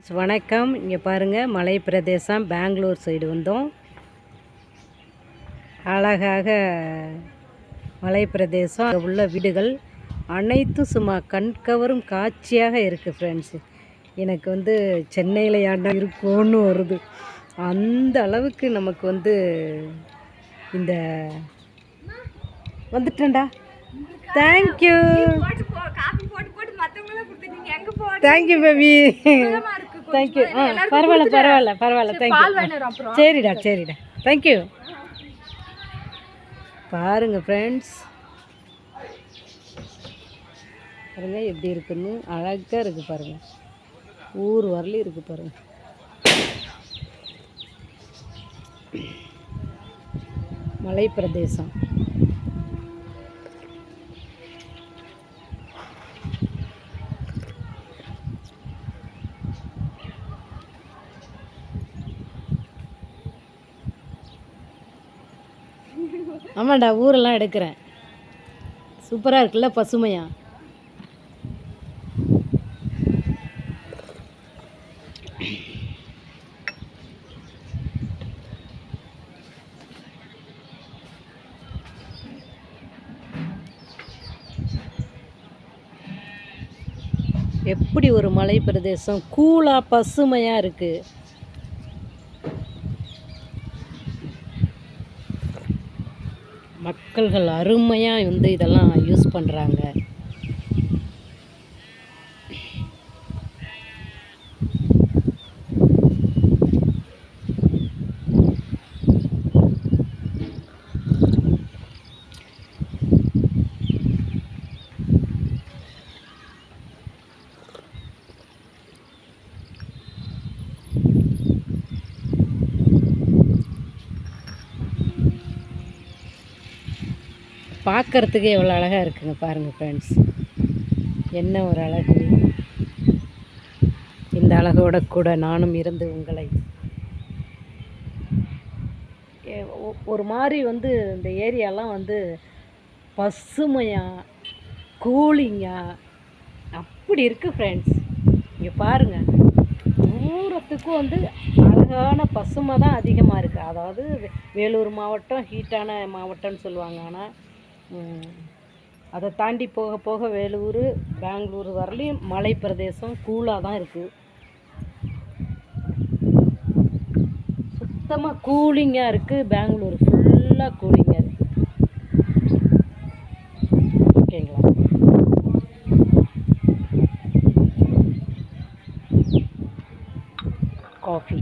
வணக்கம். இங்கே பாருங்கள் மலை பிரதேசம் பெங்களூர் சைடு வந்தோம். அழகாக மலை பிரதேசம் உள்ள வீடுகள் அனைத்தும் சும்மா கண்கவரும் காட்சியாக இருக்குது ஃப்ரெண்ட்ஸு எனக்கு வந்து சென்னையில் ஏன்டா இருக்கோன்னு வருது. அந்த அளவுக்கு நமக்கு வந்து இந்த வந்துட்டேன்டா. Thank you thank you baby thank you ஆ பரவாயில்ல பரவாயில்ல பரவாயில்ல. தேங்க்யூ சரிடா சரிடா. தேங்க்யூ பாருங்க ஃப்ரெண்ட்ஸ் பாருங்க எப்படி இருக்குன்னு. அழகாக இருக்கு பாருங்க. ஊர் வரலையும் இருக்கு பாருங்க. மலை பிரதேசம் ஆமாண்டா ஊரெல்லாம் எடுக்கிறேன். சூப்பராக இருக்குல்ல பசுமையா? எப்படி ஒரு மலை பிரதேசம் கூலாக பசுமையாக இருக்குது மக்கள்கள் அருமையாக வந்து இதெல்லாம் யூஸ் பண்ணுறாங்க பார்க்குறதுக்கு எவ்வளோ அழகாக இருக்குங்க பாருங்கள் ஃப்ரெண்ட்ஸ் என்ன ஒரு அழகு. இந்த அழகோட கூட நானும் இருந்து உங்களை ஒரு மாதிரி வந்து இந்த ஏரியாலாம் வந்து பசுமையாக கூலிங்காக அப்படி இருக்குது ஃப்ரெண்ட்ஸ் இங்கே பாருங்கள் தூரத்துக்கும் வந்து அழகான பசுமை தான் அதிகமாக இருக்குது அதாவது வேலூர் மாவட்டம் ஹீட்டான மாவட்டம்னு சொல்லுவாங்க. ஆனால் அதை தாண்டி போக போக வேலூர் பெங்களூர் வரலையும் மலை பிரதேசம் கூலாக தான் இருக்குது சுத்தமாக கூலிங்காக இருக்குது பெங்களூர் ஃபுல்லாக கூலிங்காக இருக்குது ஓகேங்களா? காஃபி.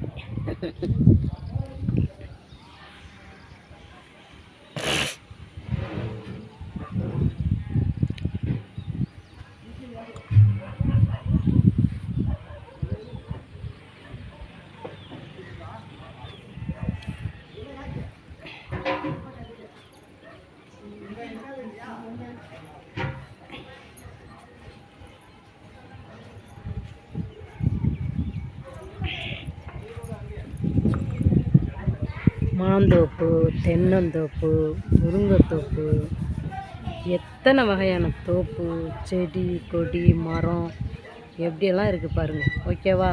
மாந்தோப்பு தென்னந்தோப்பு முருங்கைத்தோப்பு எத்தனை வகையான தோப்பு செடி கொடி மரம் எப்படியெல்லாம் இருக்குது பாருங்கள் ஓகேவா?